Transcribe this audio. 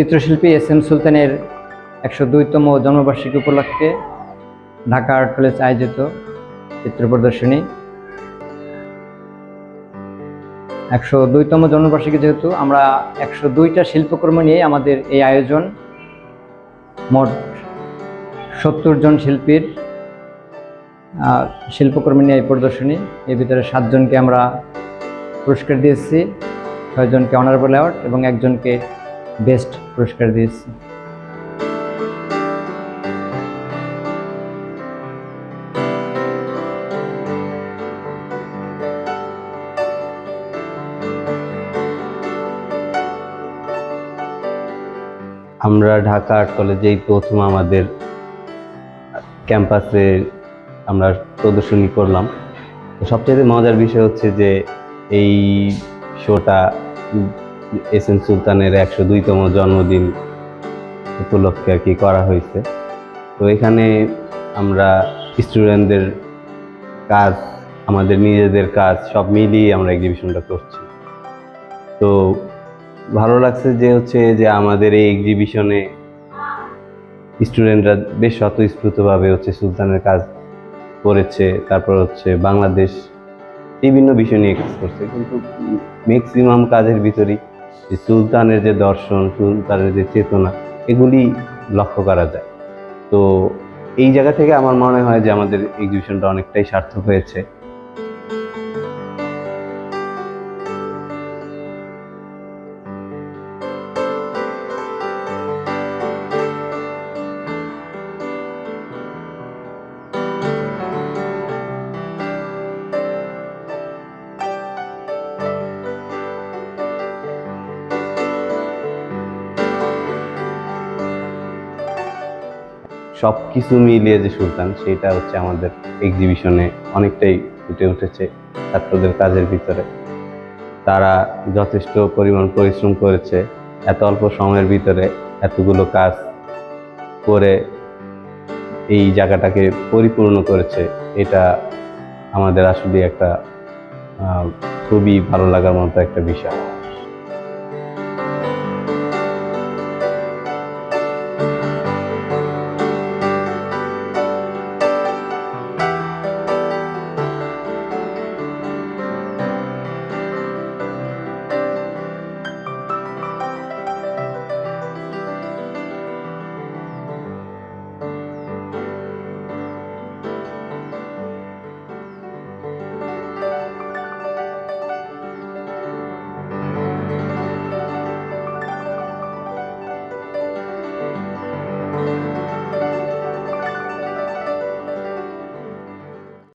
চিত্রশিল্পী S M সুলতানের একশো দুইতম জন্মবার্ষিকী উপলক্ষে ঢাকা আর্ট কলেজ আয়োজিত চিত্র প্রদর্শনী। একশো দুইতম জন্মবার্ষিকী যেহেতু, আমরা একশো দুইটা শিল্পকর্ম নিয়ে আমাদের এই আয়োজন। মোট সত্তর জন শিল্পীর শিল্পকর্ম নিয়ে এই প্রদর্শনী। এর ভিতরে সাতজনকে আমরা পুরস্কার দিয়েছি, ছয়জনকে অনারেবল অ্যাওয়ার্ড এবং একজনকে বেস্ট পুরস্কার দিয়েছি। আমরা ঢাকা আর্ট কলেজেই প্রথম আমাদের ক্যাম্পাসে আমরা প্রদর্শনী করলাম। সবচেয়ে মজার বিষয় হচ্ছে যে এই শোটা এস এম সুলতানের একশো দুইতম জন্মদিন উপলক্ষে আর কি করা হয়েছে। তো এখানে আমরা স্টুডেন্টদের কাজ, আমাদের নিজেদের কাজ সব মিলিয়ে আমরা এক্সিবিশনটা করছি। তো ভালো লাগছে যে হচ্ছে যে আমাদের এই এক্সিবিশনে স্টুডেন্টরা বেশ স্বতঃস্ফূর্তভাবে হচ্ছে সুলতানের কাজ করেছে, তারপর হচ্ছে বাংলাদেশ বিভিন্ন বিষয় নিয়ে কাজ করছে। কিন্তু ম্যাক্সিমাম কাজের ভিতরেই সুলতানের যে দর্শন, সুলতানের যে চেতনা, এগুলি লক্ষ্য করা যায়। তো এই জায়গা থেকে আমার মনে হয় যে আমাদের এক্সিবিশনটা অনেকটাই সার্থক হয়েছে। সব কিছু মিলিয়ে যে সুলতান, সেটা হচ্ছে আমাদের এক্সিবিশনে অনেকটাই ফুটে উঠেছে ছাত্রদের কাজের ভিতরে। তারা যথেষ্ট পরিমাণ পরিশ্রম করেছে, এত অল্প সময়ের ভিতরে এতগুলো কাজ করে এই জায়গাটাকে পরিপূর্ণ করেছে, এটা আমাদের আসলে একটা খুবই ভালো লাগার মতো একটা বিষয়।